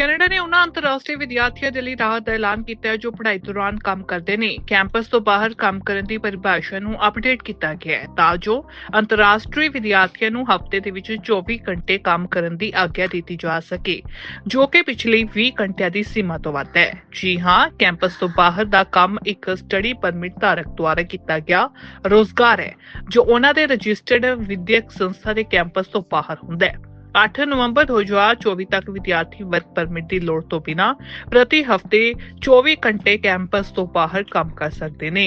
Canada ਨੇ ਉਹਨਾਂ ਅੰਤਰਰਾਸ਼ਟਰੀ ਵਿਦਿਆਰਥੀਆਂ ਦੇ ਲਈ ਰਾਹਤ ਦਾ ਐਲਾਨ ਕੀਤਾ ਹੈ, ਜੋ ਪੜ੍ਹਾਈ ਦੌਰਾਨ ਕੰਮ ਕਰਦੇ ਨੇ। ਕੈਂਪਸ ਤੋਂ ਬਾਹਰ ਕੰਮ ਕਰਨ ਦੀ ਪਰਿਭਾਸ਼ਾ ਨੂੰ ਅਪਡੇਟ ਕੀਤਾ ਗਿਆ ਹੈ, ਤਾਂ ਜੋ ਅੰਤਰਰਾਸ਼ਟਰੀ ਵਿਦਿਆਰਥੀਆਂ ਨੂੰ ਹਫ਼ਤੇ ਦੇ ਵਿੱਚ 24 ਘੰਟੇ ਕੰਮ ਕਰਨ ਦੀ ਆਗਿਆ ਦਿੱਤੀ ਜਾ ਸਕੇ, ਜੋ ਕਿ ਪਿਛਲੇ 20 ਘੰਟਿਆਂ ਦੀ ਸੀਮਾ ਤੋਂ ਵੱਧ ਹੈ। ਜੀ ਹਾਂ, ਕੈਂਪਸ ਤੋਂ ਬਾਹਰ ਦਾ ਕੰਮ ਇੱਕ ਸਟੱਡੀ ਪਰਮਿਟ ਧਾਰਕ ਦੁਆਰਾ ਕੀਤਾ ਗਿਆ ਰੋਜ਼ਗਾਰ ਹੈ, ਜੋ ਉਹਨਾਂ ਦੇ ਰਜਿਸਟਰਡ ਵਿਦਿਅਕ ਸੰਸਥਾ ਦੇ ਕੈਂਪਸ ਤੋਂ ਬਾਹਰ ਹੁੰਦਾ ਹੈ। 8 ਨਵੰਬਰ 2024 ਤੱਕ ਵਿਦਿਆਰਥੀ ਵਰਕ ਪਰਮਿਟ ਦੀ ਲੋੜ ਤੋਂ ਬਿਨਾਂ ਪ੍ਰਤੀ ਹਫ਼ਤੇ 24 ਘੰਟੇ ਕੈਂਪਸ ਤੋਂ ਬਾਹਰ ਕੰਮ ਕਰ ਸਕਦੇ ਨੇ।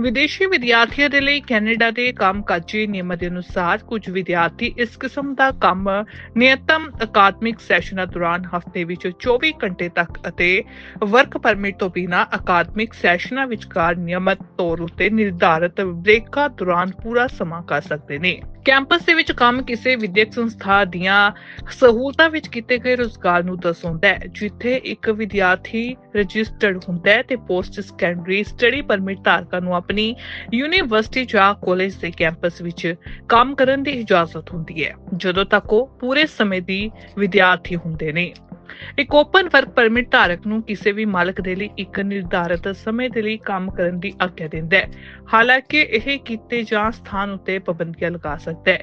ਵਿਦੇਸ਼ੀ ਵਿਦਿਆਰਥੀਆਂ ਦੇ ਲਈ ਕੈਨੇਡਾ ਦੇ ਕੰਮਕਾਜੀ ਨਿਯਮਾਂ ਦੇ ਅਨੁਸਾਰ ਕੁਝ ਵਿਦਿਆਰਥੀ ਇਸ ਕਿਸਮ ਦਾ ਕੰਮ ਨਿਯਤਮ ਅਕਾਦਮਿਕ ਸੈਸ਼ਨਾਂ ਦੌਰਾਨ ਹਫ਼ਤੇ ਵਿੱਚ 24 ਘੰਟੇ ਤੱਕ ਅਤੇ ਵਰਕ ਪਰਮਿਟ ਤੋਂ ਬਿਨਾਂ ਅਕਾਦਮਿਕ ਸੈਸ਼ਨਾਂ ਵਿਚਕਾਰ ਨਿਯਮਤ ਤੌਰ ਉਤੇ ਨਿਰਧਾਰਤ ਬ੍ਰੇਕਾਂ ਦੌਰਾਨ ਪੂਰਾ ਸਮਾਂ ਕਰ ਸਕਦੇ ਨੇ। ਕੈਂਪਸ ਦੇ ਵਿੱਚ ਕੰਮ ਕਿਸੇ ਵਿਦਿਅਕ ਸੰਸਥਾ ਦੀਆਂ ਸਹੂਲਤਾਂ ਵਿੱਚ ਕੀਤੇ ਗਏ ਰੁਜ਼ਗਾਰ ਨੂੰ ਦਰਸਾਉਂਦਾ ਹੈ, ਜਿੱਥੇ ਇੱਕ ਵਿਦਿਆਰਥੀ ਰਜਿਸਟਰਡ ਹੁੰਦਾ ਹੈ ਤੇ ਪੋਸਟ ਸੈਕੰਡਰੀ ਸਟੱਡੀ ਪਰਮਿਟ ਧਾਰਕਾਂ ਨੂੰ ਆਪਣੀ ਯੂਨੀਵਰਸਿਟੀ ਜਾਂ ਕਾਲਜ ਦੇ ਕੈਂਪਸ ਵਿੱਚ ਕੰਮ ਕਰਨ ਦੀ ਇਜਾਜ਼ਤ ਹੁੰਦੀ ਹੈ। ਜਦੋਂ ਤੱਕ ਉਹ ਪੂਰੇ ਸਮੇਂ ਦੀ ਵਿਦਿਆਰਥੀ ਹੁੰਦੇ ਨੇ। ਇੱਕ ਓਪਨ ਵਰਕ ਪਰਮਿਟ ਧਾਰਕ ਨੂੰ ਕਿਸੇ ਵੀ ਮਾਲਕ ਦੇ ਲਈ ਇੱਕ ਨਿਰਧਾਰਤ ਸਮੇਂ ਦੇ ਲਈ ਕੰਮ ਕਰਨ ਦੀ ਆਗਿਆ ਦਿੰਦਾ ਹੈ। ਹਾਲਾਂਕਿ ਇਹ ਕੀਤੇ ਜਾਂ ਸਥਾਨ ਉੱਤੇ ਪਾਬੰਦੀਆਂ ਲਗਾ ਸਕਦਾ ਹੈ।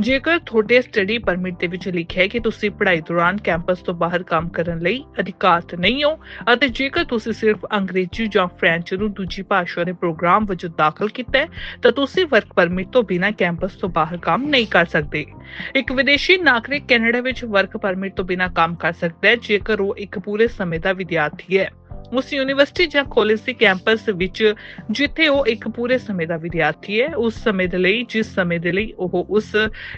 ਜੇਕਰ ਤੁਹਾਡੇ ਸਟੱਡੀ ਪਰਮਿਟ ਦੇ ਵਿੱਚ ਲਿਖਿਆ ਹੈ ਕਿ ਤੁਸੀਂ ਪੜ੍ਹਾਈ ਦੌਰਾਨ ਕੈਂਪਸ ਤੋਂ ਬਾਹਰ ਕੰਮ ਕਰਨ ਲਈ ਅਧਿਕਾਰਤ ਨਹੀਂ ਹੋ ਅਤੇ ਜੇਕਰ ਤੁਸੀਂ ਸਿਰਫ ਅੰਗਰੇਜ਼ੀ ਜਾਂ ਫ੍ਰੈਂਚ ਨੂੰ ਦੂਜੀ ਭਾਸ਼ਾ ਦੇ ਪ੍ਰੋਗਰਾਮ ਵਜੋਂ ਦਾਖਲ ਕੀਤਾ ਹੈ, ਤਾਂ ਤੁਸੀਂ ਵਰਕ ਪਰਮਿਟ ਤੋਂ ਬਿਨਾਂ ਕੈਂਪਸ ਤੋਂ ਬਾਹਰ ਕੰਮ ਨਹੀਂ ਕਰ ਸਕਦੇ। ਇੱਕ ਵਿਦੇਸ਼ੀ ਨਾਗਰਿਕ ਕੈਨੇਡਾ ਵਿੱਚ ਵਰਕ ਪਰਮਿਟ ਤੋਂ ਬਿਨਾਂ ਕੰਮ ਕਰ ਸਕਦਾ ਹੈ ਜੇਕਰ ਉਹ ਇੱਕ ਪੂਰੇ ਸਮੇਂ ਦਾ ਵਿਦਿਆਰਥੀ ਹੈ। ਉਸ ਯੂਨੀਵਰਸਿਟੀ ਜਾਂ ਕਾਲਜ ਦੇ ਕੈਂਪਸ ਵਿੱਚ ਜਿੱਥੇ ਉਹ ਇੱਕ ਪੂਰੇ ਸਮੇਂ ਦਾ ਵਿਦਿਆਰਥੀ ਹੈ, ਉਸ ਸਮੇਂ ਦੇ ਲਈ, ਜਿਸ ਸਮੇਂ ਦੇ ਲਈ ਉਹ ਉਸ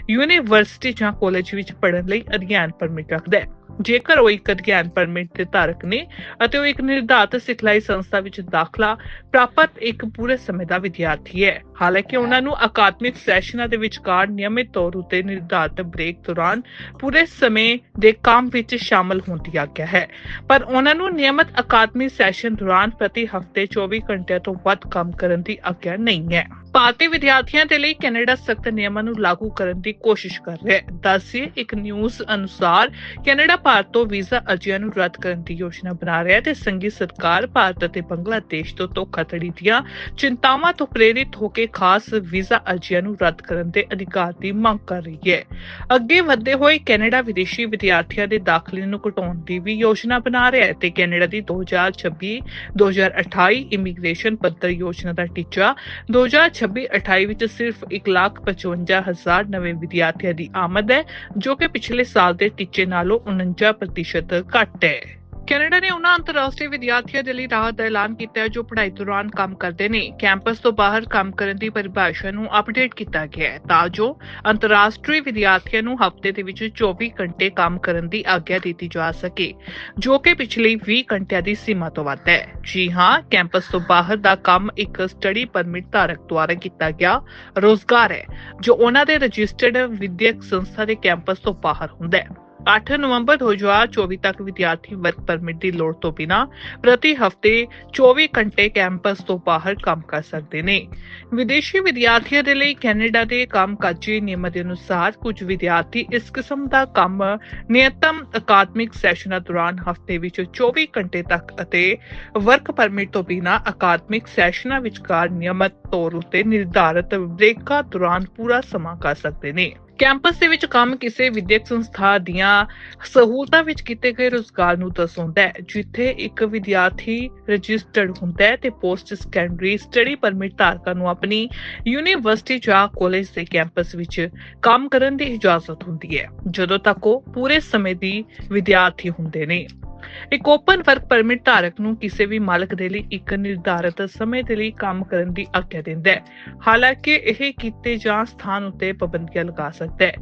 ਯੂਨੀਵਰਸਿਟੀ ਜਾਂ ਕਾਲਜ ਵਿੱਚ ਪੜ੍ਹਨ ਲਈ ਅਧਿਐਨ ਪਰਮਿਟ ਰੱਖਦਾ ਹੈ। ਜੇਕਰ ਉਹ ਇੱਕ ਅਧਿਐਨ ਪਰਮਿਟ ਦੇ ਧਾਰਕ ਨੇ ਅਤੇ ਉਹ ਇੱਕ ਨਿਰਧਾਰਤ ਸਿਖਲਾਈ ਸੰਸਥਾ ਵਿੱਚ ਦਾਖਲਾ ਪ੍ਰਾਪਤ ਇੱਕ ਪੂਰੇ ਸਮੇਂ ਦਾ ਵਿਦਿਆਰਥੀ ਹੈ। ਹਾਲਾਂਕਿ ਉਹਨਾਂ ਨੂੰ ਅਕਾਦਮਿਕ ਸੈਸ਼ਨਾਂ ਦੇ ਵਿਚਕਾਰ ਨਿਯਮਿਤ ਤੌਰ ਉਤੇ ਨਿਰਧਾਰਤ ਬ੍ਰੇਕ ਦੌਰਾਨ ਪੂਰੇ ਸਮੇਂ ਦੇ ਕੰਮ ਵਿੱਚ ਸ਼ਾਮਲ ਹੋਣ ਦੀ ਆਗਿਆ ਹੈ। ਪਰ ਉਹਨਾਂ ਨੂੰ ਨਿਯਮਿਤ ਅਕਾਦਮਿਕ ਸੈਸ਼ਨ ਦੌਰਾਨ ਪ੍ਰਤੀ ਹਫ਼ਤੇ 24 ਘੰਟਿਆਂ ਤੋਂ ਵੱਧ ਕੰਮ ਕਰਨ ਦੀ ਆਗਿਆ ਨਹੀਂ ਹੈ। ਭਾਰਤੀ ਵਿਦਿਆਰਥੀਆਂ ਦੇ ਲਈ ਕੈਨੇਡਾ ਸਖਤ ਨਿਯਮਾਂ ਨੂੰ ਲਾਗੂ ਕਰਨ ਦੀ ਕੋਸ਼ਿਸ਼ ਕਰ ਰਿਹਾ ਹੈ। ਦੱਸਿਏ, ਇੱਕ ਨਿਊਜ਼ ਅਨੁਸਾਰ ਕੈਨੇਡਾ ਭਾਰਤ ਤੋਂ ਵੀਜ਼ਾ ਅਰਜ਼ੀਆਂ ਨੂੰ ਰੱਦ ਕਰਨ ਦੀ ਯੋਜਨਾ ਬਣਾ ਰਿਹਾ ਹੈ ਤੇ ਸੰਘੀ ਸਰਕਾਰ ਭਾਰਤ ਅਤੇ ਬੰਗਲਾਦੇਸ਼ ਤੋਂ ਧੋਖਾਧੜੀ ਦੀਆਂ ਚਿੰਤਾਵਾਂ ਤੋਂ ਪ੍ਰੇਰਿਤ ਹੋ ਕੇ ਖਾਸ ਵੀਜ਼ਾ ਅਰਜ਼ੀਆਂ ਨੂੰ ਰੱਦ ਕਰਨ ਦੇ ਅਧਿਕਾਰ ਦੀ ਮੰਗ ਕਰ ਰਹੀ ਹੈ। ਅੱਗੇ ਵਧਦੇ ਹੋਏ ਕੈਨੇਡਾ ਵਿਦੇਸ਼ੀ ਵਿਦਿਆਰਥੀਆਂ ਦੇ ਦਾਖਲੇ ਨੂੰ ਘਟਾਉਣ ਦੀ ਵੀ ਯੋਜਨਾ ਬਣਾ ਰਿਹਾ ਹੈ ਤੇ ਕੈਨੇਡਾ ਦੀ 2026-2028 ਇਮੀਗ੍ਰੇਸ਼ਨ ਪੱਧਰ ਯੋਜਨਾ ਦਾ ਟੀਚਾ 2026-28 ਵਿੱਚ ਸਿਰਫ 1,55,000 ਨਵੇਂ ਵਿਦਿਆਰਥੀਆਂ ਦੀ ਆਮਦ ਹੈ ਜੋ ਕਿ ਪਿਛਲੇ ਸਾਲ ਦੇ ਟੀਚੇ ਨਾਲੋਂ 49% ਘੱਟ ਹੈ। ਕੈਨੇਡਾ ਨੇ ਉਹਨਾਂ ਅੰਤਰਰਾਸ਼ਟਰੀ ਵਿਦਿਆਰਥੀਆਂ ਦੇ ਲਈ ਰਾਹਤ ਦਾ ਐਲਾਨ ਕੀਤਾ ਹੈ ਜੋ ਪੜ੍ਹਾਈ ਦੌਰਾਨ ਕੰਮ ਕਰਦੇ ਨੇ। ਕੈਂਪਸ ਤੋਂ ਬਾਹਰ ਕੰਮ ਕਰਨ ਦੀ ਪਰਿਭਾਸ਼ਾ ਨੂੰ ਅਪਡੇਟ ਕੀਤਾ ਗਿਆ ਹੈ ਤਾਂ ਜੋ ਅੰਤਰਰਾਸ਼ਟਰੀ ਵਿਦਿਆਰਥੀਆਂ ਨੂੰ ਹਫ਼ਤੇ ਦੇ ਵਿੱਚ 24 ਘੰਟੇ ਕੰਮ ਕਰਨ ਦੀ ਆਗਿਆ ਦਿੱਤੀ ਜਾ ਸਕੇ, ਜੋ ਕਿ ਪਿਛਲੇ 20 ਘੰਟਿਆਂ ਦੀ ਸੀਮਾ ਤੋਂ ਵੱਧ ਹੈ। ਜੀ ਹਾਂ, ਕੈਂਪਸ ਤੋਂ ਬਾਹਰ ਦਾ ਕੰਮ ਇੱਕ ਸਟੱਡੀ ਪਰਮਿਟ ਧਾਰਕ ਦੁਆਰਾ ਕੀਤਾ ਗਿਆ ਰੋਜ਼ਗਾਰ ਹੈ, ਜੋ ਉਹਨਾਂ ਦੇ ਰਜਿਸਟਰਡ ਵਿਦਿਅਕ ਸੰਸਥਾ ਦੇ ਕੈਂਪਸ ਤੋਂ ਬਾਹਰ ਹੁੰਦਾ ਹੈ। 8 ਨਵੰਬਰ 2024 ਤੱਕ ਵਿਦਿਆਰਥੀ ਵਰਕ ਪਰਮਿਟ ਦੀ ਲੋੜ ਤੋਂ ਬਿਨਾਂ ਪ੍ਰਤੀ ਹਫ਼ਤੇ 24 ਘੰਟੇ ਕੈਂਪਸ ਤੋਂ ਬਾਹਰ ਕੰਮ ਕਰ ਸਕਦੇ ਨੇ। ਵਿਦੇਸ਼ੀ ਵਿਦਿਆਰਥੀਆਂ ਦੇ ਲਈ ਕੈਨੇਡਾ ਦੇ ਕੰਮਕਾਜੀ ਨਿਯਮਾਂ ਦੇ ਅਨੁਸਾਰ ਕੁਝ ਵਿਦਿਆਰਥੀ ਇਸ ਕਿਸਮ ਦਾ ਕੰਮ ਨਿਯਤਮ ਅਕਾਦਮਿਕ ਸੈਸ਼ਨਾਂ ਦੌਰਾਨ ਹਫ਼ਤੇ ਵਿੱਚ 24 ਘੰਟੇ ਤੱਕ ਅਤੇ ਵਰਕ ਪਰਮਿਟ ਤੋਂ ਬਿਨਾਂ ਅਕਾਦਮਿਕ ਸੈਸ਼ਨਾਂ ਵਿਚਕਾਰ ਨਿਯਮਤ ਤੌਰ ਉਤੇ ਨਿਰਧਾਰਤ ਬ੍ਰੇਕਾਂ ਦੌਰਾਨ ਪੂਰਾ ਸਮਾਂ ਕਰ ਸਕਦੇ ਨੇ। ਕੈਂਪਸ ਦੇ ਵਿੱਚ ਕੰਮ ਕਿਸੇ ਵਿਦਿਅਕ ਸੰਸਥਾ ਦੀਆਂ ਸਹੂਲਤਾਂ ਵਿੱਚ ਕੀਤੇ ਗਏ ਰੁਜ਼ਗਾਰ ਨੂੰ ਦਰਸਾਉਂਦਾ ਹੈ, ਜਿੱਥੇ ਇੱਕ ਵਿਦਿਆਰਥੀ ਰਜਿਸਟਰਡ ਹੁੰਦਾ ਹੈ ਤੇ ਪੋਸਟ ਸੈਕੰਡਰੀ ਸਟੱਡੀ ਪਰਮਿਟ ਧਾਰਕਾਂ ਨੂੰ ਆਪਣੀ ਯੂਨੀਵਰਸਿਟੀ ਜਾਂ ਕਾਲਜ ਦੇ ਕੈਂਪਸ ਵਿੱਚ ਕੰਮ ਕਰਨ ਦੀ ਇਜਾਜ਼ਤ ਹੁੰਦੀ ਹੈ, ਜਦੋਂ ਤੱਕ ਉਹ ਪੂਰੇ ਸਮੇਂ ਦੀ ਵਿਦਿਆਰਥੀ ਹੁੰਦੇ ਨੇ। ਇੱਕ ਓਪਨ ਵਰਕ ਪਰਮਿਟ ਧਾਰਕ ਨੂੰ ਕਿਸੇ ਵੀ ਮਾਲਕ ਦੇ ਲਈ ਇੱਕ ਨਿਰਧਾਰਤ ਸਮੇਂ ਦੇ ਲਈ ਕੰਮ ਕਰਨ ਦੀ ਆਗਿਆ ਦਿੰਦਾ ਹੈ। ਹਾਲਾਂਕਿ ਇਹ ਕੀਤੇ ਜਾਂ ਸਥਾਨ ਉੱਤੇ ਪਾਬੰਦੀਆਂ ਲਗਾ ਸਕਦਾ ਹੈ।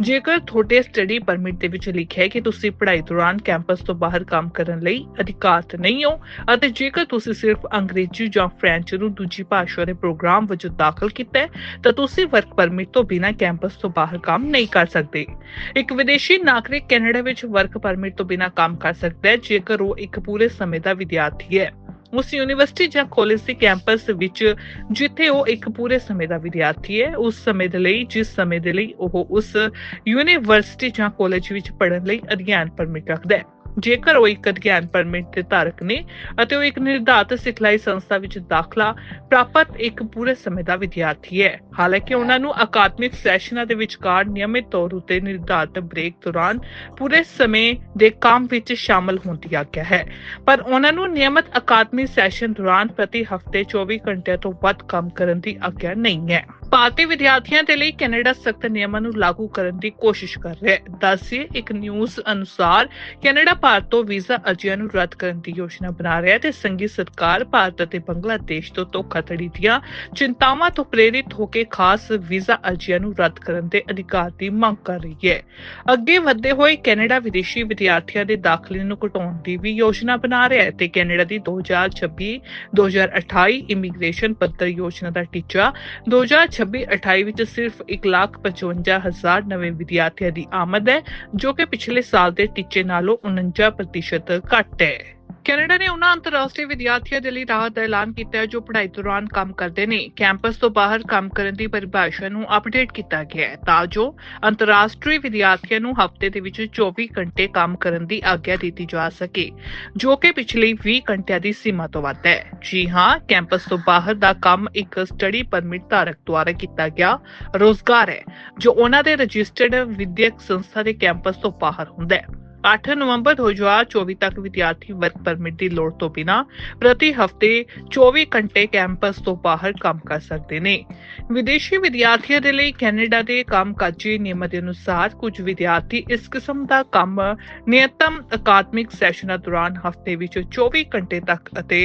ਜੇਕਰ ਤੁਹਾਡੇ ਸਟੱਡੀ ਪਰਮਿਟ ਦੇ ਵਿੱਚ ਲਿਖਿਆ ਹੈ ਕਿ ਤੁਸੀਂ ਪੜ੍ਹਾਈ ਦੌਰਾਨ ਕੈਂਪਸ ਤੋਂ ਬਾਹਰ ਕੰਮ ਕਰਨ ਲਈ ਅਧਿਕਾਰਤ ਨਹੀਂ ਹੋ ਅਤੇ ਜੇਕਰ ਤੁਸੀਂ ਸਿਰਫ ਅੰਗਰੇਜ਼ੀ ਜਾਂ ਫ੍ਰੈਂਚ ਨੂੰ ਦੂਜੀ ਭਾਸ਼ਾ ਦੇ ਪ੍ਰੋਗਰਾਮ ਵਜੋਂ ਦਾਖਲ ਕੀਤਾ ਹੈ, ਤਾਂ ਤੁਸੀਂ ਵਰਕ ਪਰਮਿਟ ਤੋਂ ਬਿਨਾਂ ਕੈਂਪਸ ਤੋਂ ਬਾਹਰ ਕੰਮ ਨਹੀਂ ਕਰ ਸਕਦੇ। ਇੱਕ ਵਿਦੇਸ਼ੀ ਨਾਗਰਿਕ ਕੈਨੇਡਾ ਵਿੱਚ ਵਰਕ ਪਰਮਿਟ ਤੋਂ ਬਿਨਾਂ ਕੰਮ ਕਰ ਸਕਦਾ ਹੈ ਜੇਕਰ ਉਹ ਇੱਕ ਪੂਰੇ ਸਮੇਂ ਦਾ ਵਿਦਿਆਰਥੀ ਹੈ। ਉਸ ਯੂਨੀਵਰਸਿਟੀ ਜਾਂ ਕਾਲਜ ਦੇ ਕੈਂਪਸ ਵਿੱਚ ਜਿੱਥੇ ਉਹ ਇੱਕ ਪੂਰੇ ਸਮੇਂ ਦਾ ਵਿਦਿਆਰਥੀ ਹੈ, ਉਸ ਸਮੇਂ ਦੇ ਲਈ, ਜਿਸ ਸਮੇਂ ਦੇ ਲਈ ਉਹ ਉਸ ਯੂਨੀਵਰਸਿਟੀ ਜਾਂ ਕਾਲਜ ਵਿੱਚ ਪੜ੍ਹਨ ਲਈ ਅਧਿਐਨ ਪਰਮਿਟ ਰੱਖਦਾ ਹੈ। ਜੇਕਰ ਉਹ ਇੱਕ ਅਧਿਐਨ ਪਰਮਿਟ ਦੇ ਧਾਰਕ ਨੇ ਅਤੇ ਉਹ ਇੱਕ ਨਿਰਧਾਰਤ ਸਿਖਲਾਈ ਸੰਸਥਾ ਵਿੱਚ ਦਾਖਲਾ ਪ੍ਰਾਪਤ ਇੱਕ ਪੂਰੇ ਸਮੇਂ ਦਾ ਵਿਦਿਆਰਥੀ ਹੈ। ਹਾਲਾਂਕਿ ਉਹਨਾਂ ਨੂੰ ਅਕਾਦਮਿਕ ਸੈਸ਼ਨਾਂ ਦੇ ਵਿਚਕਾਰ ਨਿਯਮਿਤ ਤੌਰ ਉਤੇ ਨਿਰਧਾਰਤ ਬ੍ਰੇਕ ਦੌਰਾਨ ਪੂਰੇ ਸਮੇਂ ਦੇ ਕੰਮ ਵਿੱਚ ਸ਼ਾਮਲ ਹੋਣ ਦੀ ਆਗਿਆ ਹੈ। ਪਰ ਉਹਨਾਂ ਨੂੰ ਨਿਯਮਿਤ ਅਕਾਦਮਿਕ ਸੈਸ਼ਨ ਦੌਰਾਨ ਪ੍ਰਤੀ ਹਫ਼ਤੇ 24 ਘੰਟਿਆਂ ਤੋਂ ਵੱਧ ਕੰਮ ਕਰਨ ਦੀ ਆਗਿਆ ਨਹੀਂ ਹੈ। ਭਾਰਤੀ ਵਿਦਿਆਰਥੀਆਂ ਦੇ ਲਈ ਕੈਨੇਡਾ ਸਖਤ ਨਿਯਮਾਂ ਨੂੰ ਲਾਗੂ ਕਰਨ ਦੀ ਕੋਸ਼ਿਸ਼ ਕਰ ਰਿਹਾ ਹੈ। ਦੱਸਿਏ, ਇੱਕ ਨਿਊਜ਼ ਅਨੁਸਾਰ ਕੈਨੇਡਾ ਭਾਰਤ ਤੋਂ ਵੀਜ਼ਾ ਅਰਜ਼ੀਆਂ ਨੂੰ ਰੱਦ ਕਰਨ ਦੀ ਯੋਜਨਾ ਬਣਾ ਰਿਹਾ ਹੈ ਤੇ ਸੰਘੀ ਸਰਕਾਰ ਭਾਰਤ ਅਤੇ ਬੰਗਲਾਦੇਸ਼ ਤੋਂ ਧੋਖਾਧੜੀ ਦੀਆਂ ਚਿੰਤਾਵਾਂ ਤੋਂ ਪ੍ਰੇਰਿਤ ਹੋ ਕੇ ਖਾਸ ਵੀਜ਼ਾ ਅਰਜ਼ੀਆਂ ਨੂੰ ਰੱਦ ਕਰਨ ਦੇ ਅਧਿਕਾਰ ਦੀ ਮੰਗ ਕਰ ਰਹੀ ਹੈ। ਅੱਗੇ ਵਧਦੇ ਹੋਏ ਕੈਨੇਡਾ ਵਿਦੇਸ਼ੀ ਵਿਦਿਆਰਥੀਆਂ ਦੇ ਦਾਖਲੇ ਨੂੰ ਘਟਾਉਣ ਦੀ ਵੀ ਯੋਜਨਾ ਬਣਾ ਰਿਹਾ ਹੈ ਤੇ ਕੈਨੇਡਾ ਦੀ 2026-2028 ਇਮੀਗ੍ਰੇਸ਼ਨ ਪੱਤਰ ਯੋਜਨਾ ਦਾ ਟੀਚਾ 2026-28 ਵਿੱਚ ਸਿਰਫ 1,55,000 ਨਵੇਂ ਵਿਦਿਆਰਥੀਆਂ ਦੀ ਆਮਦ ਹੈ ਜੋ ਕਿ ਪਿਛਲੇ ਸਾਲ ਦੇ ਟੀਚੇ ਨਾਲੋਂ 49% ਘੱਟ ਹੈ। ਕੈਨੇਡਾ ਨੇ ਉਹਨਾਂ ਅੰਤਰਰਾਸ਼ਟਰੀ ਵਿਦਿਆਰਥੀਆਂ ਦੇ ਲਈ ਰਾਹਤ ਦਾ ਐਲਾਨ ਕੀਤਾ ਹੈ ਜੋ ਪੜ੍ਹਾਈ ਦੌਰਾਨ ਕੰਮ ਕਰਦੇ ਨੇ। ਕੈਂਪਸ ਤੋਂ ਬਾਹਰ ਕੰਮ ਕਰਨ ਦੀ ਪਰਿਭਾਸ਼ਾ ਨੂੰ ਅਪਡੇਟ ਕੀਤਾ ਗਿਆ ਹੈ ਤਾਂ ਜੋ ਅੰਤਰਰਾਸ਼ਟਰੀ ਵਿਦਿਆਰਥੀਆਂ ਨੂੰ ਹਫ਼ਤੇ ਦੇ ਵਿੱਚ 24 ਘੰਟੇ ਕੰਮ ਕਰਨ ਦੀ ਆਗਿਆ ਦਿੱਤੀ ਜਾ ਸਕੇ, ਜੋ ਕਿ ਪਿਛਲੇ 20 ਘੰਟਿਆਂ ਦੀ ਸੀਮਾ ਤੋਂ ਵੱਧ ਹੈ। ਜੀ ਹਾਂ, ਕੈਂਪਸ ਤੋਂ ਬਾਹਰ ਦਾ ਕੰਮ ਇੱਕ ਸਟੱਡੀ ਪਰਮਿਟ ਧਾਰਕ ਦੁਆਰਾ ਕੀਤਾ ਗਿਆ ਰੋਜ਼ਗਾਰ ਹੈ, ਜੋ ਉਹਨਾਂ ਦੇ ਰਜਿਸਟਰਡ ਵਿਦਿਅਕ ਸੰਸਥਾ ਦੇ ਕੈਂਪਸ ਤੋਂ ਬਾਹਰ ਹੁੰਦਾ ਹੈ। 8 ਨਵੰਬਰ 2024 ਤੱਕ ਵਿਦਿਆਰਥੀ ਵਰਕ ਪਰਮਿਟ ਦੀ ਲੋੜ ਤੋਂ ਬਿਨਾ ਪ੍ਰਤੀ ਹਫ਼ਤੇ 24 ਘੰਟੇ ਕੈਂਪਸ ਤੋਂ ਬਾਹਰ ਕੰਮ ਕਰ ਸਕਦੇ ਨੇ। ਵਿਦੇਸ਼ੀ ਵਿਦਿਆਰਥੀਆਂ ਦੇ ਲਈ ਕੈਨੇਡਾ ਦੇ ਕੰਮਕਾਜੀ ਨਿਯਮਾਂ ਦੇ ਅਨੁਸਾਰ ਕੁਝ ਵਿਦਿਆਰਥੀ ਇਸ ਕਿਸਮ ਦਾ ਕੰਮ ਨਿਯਤਮ ਅਕਾਦਮਿਕ ਸੈਸ਼ਨਾਂ ਦੌਰਾਨ ਹਫ਼ਤੇ ਵਿੱਚ 24 ਘੰਟੇ ਤੱਕ ਅਤੇ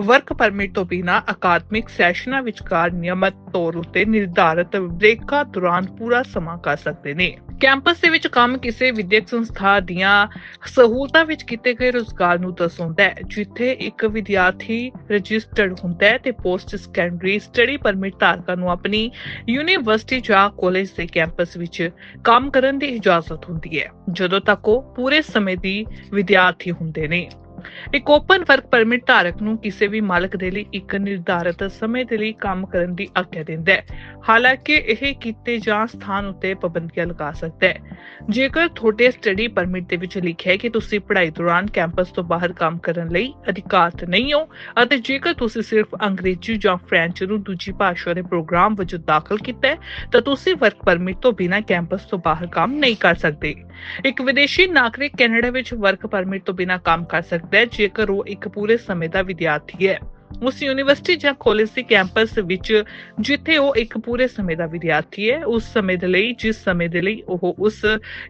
ਵਰਕ ਪਰਮਿਟ ਤੋਂ ਬਿਨਾ ਅਕਾਦਮਿਕ ਸੈਸ਼ਨਾਂ ਵਿਚਕਾਰ ਨਿਯਮਤ ਤੌਰ ਉਤੇ ਨਿਰਧਾਰਤ ਬ੍ਰੇਕਾਂ ਦੌਰਾਨ ਪੂਰਾ ਸਮਾਂ ਕਰ ਸਕਦੇ ਨੇ। ਕੈਂਪਸ ਦੇ ਵਿੱਚ ਕੰਮ ਕਿਸੇ ਵਿਦਿਅਕ ਸੰਸਥਾ ਦੀਆਂ ਸਹੂਲਤਾਂ ਵਿੱਚ ਕੀਤੇ ਗਏ ਰੁਜ਼ਗਾਰ ਨੂੰ ਦਰਸਾਉਂਦਾ ਹੈ, ਜਿੱਥੇ ਇੱਕ ਵਿਦਿਆਰਥੀ ਰਜਿਸਟਰਡ ਹੁੰਦਾ ਹੈ ਤੇ ਪੋਸਟ ਸੈਕੰਡਰੀ ਸਟੱਡੀ ਪਰਮਿਟ ਧਾਰਕਾਂ ਨੂੰ ਆਪਣੀ ਯੂਨੀਵਰਸਿਟੀ ਜਾਂ ਕਾਲਜ ਦੇ ਕੈਂਪਸ ਵਿੱਚ ਕੰਮ ਕਰਨ ਦੀ ਇਜਾਜ਼ਤ ਹੁੰਦੀ ਹੈ, ਜਦੋਂ ਤੱਕ ਉਹ ਪੂਰੇ ਸਮੇਂ ਦੀ ਵਿਦਿਆਰਥੀ ਹੁੰਦੇ ਨੇ। ਇੱਕ ਓਪਨ ਵਰਕ ਪਰਮਿਟ ਧਾਰਕ ਨੂੰ ਕਿਸੇ ਵੀ ਮਾਲਕ ਦੇ ਲਈ ਇੱਕ ਨਿਰਧਾਰਤ ਸਮੇਂ ਦੇ ਲਈ ਕੰਮ ਕਰਨ ਦੀ ਆਗਿਆ ਦਿੰਦਾ ਹੈ। ਹਾਲਾਂਕਿ ਇਹ ਕੀਤੇ ਜਾਂ ਸਥਾਨ ਉੱਤੇ ਪਾਬੰਦੀਆਂ ਲਗਾ ਸਕਦਾ ਹੈ। ਜੇਕਰ ਤੁਹਾਡੇ ਸਟੱਡੀ ਪਰਮਿਟ ਦੇ ਵਿੱਚ ਲਿਖਿਆ ਹੈ ਕਿ ਤੁਸੀਂ ਪੜ੍ਹਾਈ ਦੌਰਾਨ ਕੈਂਪਸ ਤੋਂ ਬਾਹਰ ਕੰਮ ਕਰਨ ਲਈ ਅਧਿਕਾਰਤ ਨਹੀਂ ਹੋ ਅਤੇ ਜੇਕਰ ਤੁਸੀਂ ਸਿਰਫ ਅੰਗਰੇਜ਼ੀ ਜਾਂ ਫ੍ਰੈਂਚ ਨੂੰ ਦੂਜੀ ਭਾਸ਼ਾ ਦੇ ਪ੍ਰੋਗਰਾਮ ਵਜੋਂ ਦਾਖਲ ਕੀਤਾ ਹੈ, ਤਾਂ ਤੁਸੀਂ ਵਰਕ ਪਰਮਿਟ ਤੋਂ ਬਿਨਾਂ ਕੈਂਪਸ ਤੋਂ ਬਾਹਰ ਕੰਮ ਨਹੀਂ ਕਰ ਸਕਦੇ। ਇੱਕ ਵਿਦੇਸ਼ੀ ਨਾਗਰਿਕ ਕੈਨੇਡਾ ਵਿੱਚ ਵਰਕ ਪਰਮਿਟ ਤੋਂ ਬਿਨਾਂ ਕੰਮ ਕਰ ਸਕਦਾ ਹੈ, ਜੇਕਰ ਉਹ ਇੱਕ ਪੂਰੇ ਸਮੇਂ ਦਾ ਵਿਦਿਆਰਥੀ ਹੈ। ਉਸ ਯੂਨੀਵਰਸਿਟੀ ਜਾਂ ਕਾਲਜ ਦੇ ਕੈਂਪਸ ਵਿੱਚ ਜਿੱਥੇ ਉਹ ਇੱਕ ਪੂਰੇ ਸਮੇਂ ਦਾ ਵਿਦਿਆਰਥੀ ਹੈ, ਉਸ ਸਮੇਂ ਦੇ ਲਈ, ਜਿਸ ਸਮੇਂ ਦੇ ਲਈ ਉਹ ਉਸ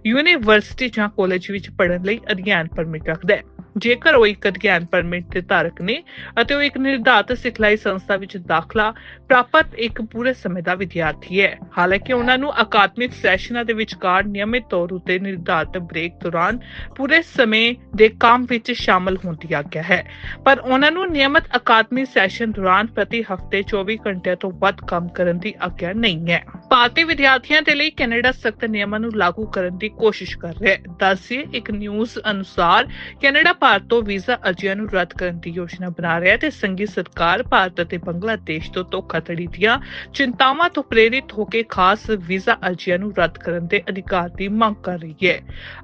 ਯੂਨੀਵਰਸਿਟੀ ਜਾਂ ਕਾਲਜ ਵਿੱਚ ਪੜ੍ਹਨ ਲਈ ਅਧਿਐਨ ਪਰਮਿਟ ਰੱਖਦਾ ਹੈ। ਜੇਕਰ ਉਹ ਇੱਕ ਅਧਿਐਨ ਪਰਮਿਟ ਦੇ ਧਾਰਕ ਨੇ ਅਤੇ ਉਹ ਇੱਕ ਨਿਰਧਾਰਤ ਸਿਖਲਾਈ ਸੰਸਥਾ ਵਿੱਚ ਦਾਖਲਾ ਪ੍ਰਾਪਤ ਇੱਕ ਪੂਰੇ ਸਮੇਂ ਦਾ ਵਿਦਿਆਰਥੀ ਹੈ। ਹਾਲਾਂਕਿ ਉਹਨਾਂ ਨੂੰ ਅਕਾਦਮਿਕ ਸੈਸ਼ਨਾਂ ਦੇ ਵਿਚਕਾਰ ਨਿਯਮਿਤ ਤੌਰ ਉਤੇ ਨਿਰਧਾਰਤ ਬ੍ਰੇਕ ਦੌਰਾਨ ਪੂਰੇ ਸਮੇਂ ਦੇ ਕੰਮ ਵਿੱਚ ਸ਼ਾਮਲ ਹੋਣ ਦੀ ਆਗਿਆ ਹੈ। ਪਰ ਉਹਨਾਂ ਨੂੰ ਨਿਯਮਿਤ ਅਕਾਦਮਿਕ ਸੈਸ਼ਨ ਦੌਰਾਨ ਪ੍ਰਤੀ ਹਫ਼ਤੇ 24 ਘੰਟਿਆਂ ਤੋਂ ਵੱਧ ਕੰਮ ਕਰਨ ਦੀ ਆਗਿਆ ਨਹੀਂ ਹੈ। ਭਾਰਤੀ ਵਿਦਿਆਰਥੀਆਂ ਦੇ ਲਈ ਕੈਨੇਡਾ ਸਖਤ ਨਿਯਮਾਂ ਨੂੰ ਲਾਗੂ ਕਰਨ ਦੀ ਕੋਸ਼ਿਸ਼ ਕਰ ਰਿਹਾ ਹੈ। ਦੱਸਿਏ ਇੱਕ ਨਿਊਜ਼ ਅਨੁਸਾਰ ਕੈਨੇਡਾ ਭਾਰਤ ਤੋਂ ਵੀਜ਼ਾ ਅਰਜ਼ੀਆਂ ਨੂੰ ਰੱਦ ਕਰਨ ਦੀ ਯੋਜਨਾ ਬਣਾ ਰਿਹਾ ਹੈ ਤੇ ਸੰਘੀ ਸਰਕਾਰ ਭਾਰਤ ਅਤੇ ਬੰਗਲਾਦੇਸ਼ ਤੋਂ ਧੋਖਾਧੜੀ ਦੀਆਂ ਚਿੰਤਾਵਾਂ ਤੋਂ ਪ੍ਰੇਰਿਤ ਹੋ ਕੇ ਖਾਸ ਵੀਜ਼ਾ ਅਰਜ਼ੀਆਂ ਨੂੰ ਰੱਦ ਕਰਨ ਦੇ ਅਧਿਕਾਰ ਦੀ ਮੰਗ ਕਰ ਰਹੀ ਹੈ।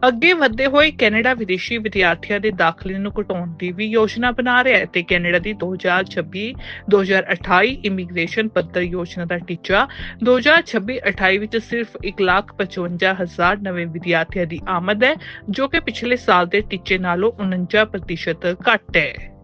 ਅੱਗੇ ਵਧਦੇ ਹੋਏ ਕੈਨੇਡਾ ਵਿਦੇਸ਼ੀ ਵਿਦਿਆਰਥੀਆਂ ਦੇ ਦਾਖਲੇ ਨੂੰ ਘਟਾਉਣ ਦੀ ਵੀ ਯੋਜਨਾ ਬਣਾ ਰਿਹਾ ਹੈ ਤੇ ਕੈਨੇਡਾ ਦੀ 2026-2028 ਇਮੀਗ੍ਰੇਸ਼ਨ ਪੱਤਰ ਯੋਜਨਾ ਦਾ ਟੀਚਾ 2026-28 ਵਿੱਚ ਸਿਰਫ 1,55,000 ਨਵੇਂ ਵਿਦਿਆਰਥੀਆਂ ਦੀ ਆਮਦ ਹੈ ਜੋ ਕਿ ਪਿਛਲੇ ਸਾਲ ਦੇ ਟੀਚੇ ਨਾਲੋਂ 49% ਘੱਟ ਹੈ।